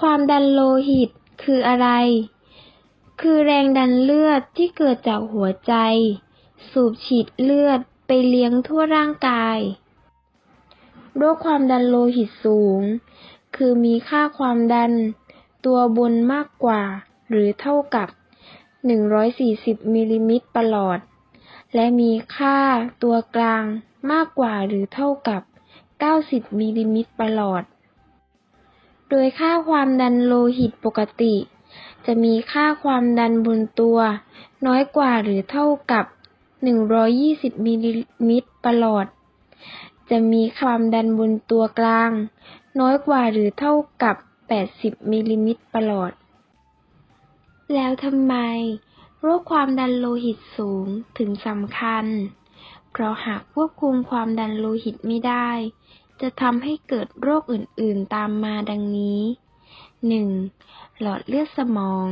ความดันโลหิตคืออะไร คือแรงดันเลือดที่เกิดจากหัวใจ สูบฉีดเลือดไปเลี้ยงทั่วร่างกาย โรคความดันโลหิตสูง คือมีค่าความดัน ตัวบนมากกว่า หรือเท่ากับ 140มิลลิมิตรประหลอด และมีค่าตัวกลางมากกว่าหรือเท่ากับ 90มิลลิมิตรประหลอด โดยค่าความดันโลหิตปกติ จะมีค่าความดันบนตัว น้อยกว่าหรือเท่ากับ 120 มิลลิมิตรประหลอด จะมีความดันบนตัวกลาง น้อยกว่าหรือเท่ากับ 80 มิลลิมิตรประหลอด แล้วทำไม โรคความดันโลหิตสูงถึงสำคัญ เพราะหากควบคุมความดันโลหิตไม่ได้ จะทำให้เกิดโรคอื่นๆตามมาดังนี้ 1. หลอดเลือดสมอง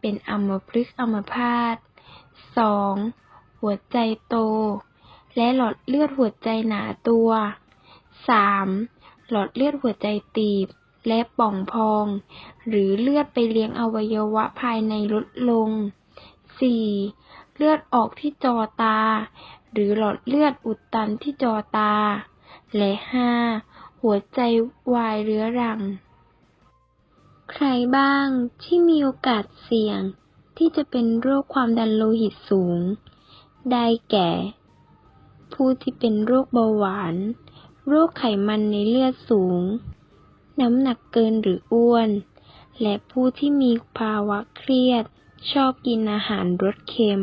เป็นอัมพฤกษ์อัมพาต 2. หัวใจโต และหลอดเลือดหัวใจหนาตัว 3. หลอดเลือดหัวใจตีบ และป่องพอง หรือเลือดไปเลี้ยงอวัยวะภายในลดลง 4. เลือดออกที่จอตา หรือหลอดเลือดอุดตันที่จอตา และ 5. หัวใจวายเรื้อรัง ใครบ้างที่มีโอกาสเสี่ยงที่จะเป็นโรคความดันโลหิตสูง ได้แก่ ผู้ที่เป็นโรคเบาหวาน โรคไขมันในเลือดสูง น้ำหนักเกินหรืออ้วน และผู้ที่มีภาวะเครียด ชอบกินอาหารรสเค็ม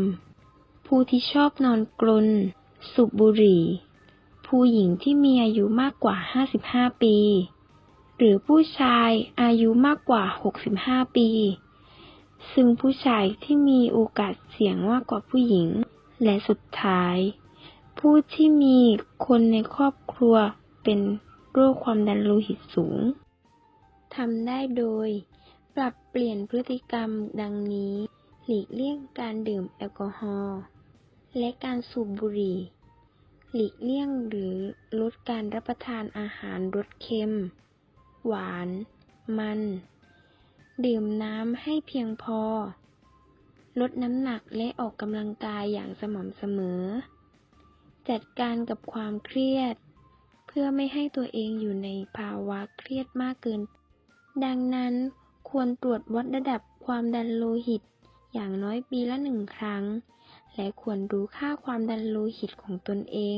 ผู้ที่ชอบนอนกรนสูบบุหรี่ ผู้หญิงที่มีอายุมากกว่า 55 ปี หรือผู้ชายอายุมากกว่า 65 ปี ซึ่งผู้ชายที่มีโอกาสเสี่ยงมากกว่าผู้หญิง และสุดท้าย ผู้ที่มีคนในครอบครัวเป็นโรคความดันโลหิตสูงทำได้โดย ปรับเปลี่ยนพฤติกรรมดังนี้ หลีกเลี่ยงการดื่มแอลกอฮอล์และการสูบบุหรี่ หลีกเลี่ยงหรือลดการรับประทานอาหารรสเค็ม หวาน มัน ดื่มน้ำให้เพียงพอ ลดน้ำหนักและออกกำลังกายอย่างสม่ำเสมอ จัดการกับความเครียด เพื่อไม่ให้ตัวเองอยู่ในภาวะเครียดมากเกิน ดังนั้นควรตรวจวัดระดับความดันโลหิตอย่างน้อยปีละหนึ่งครั้ง และควรรู้ค่าความดันโลหิตของตนเอง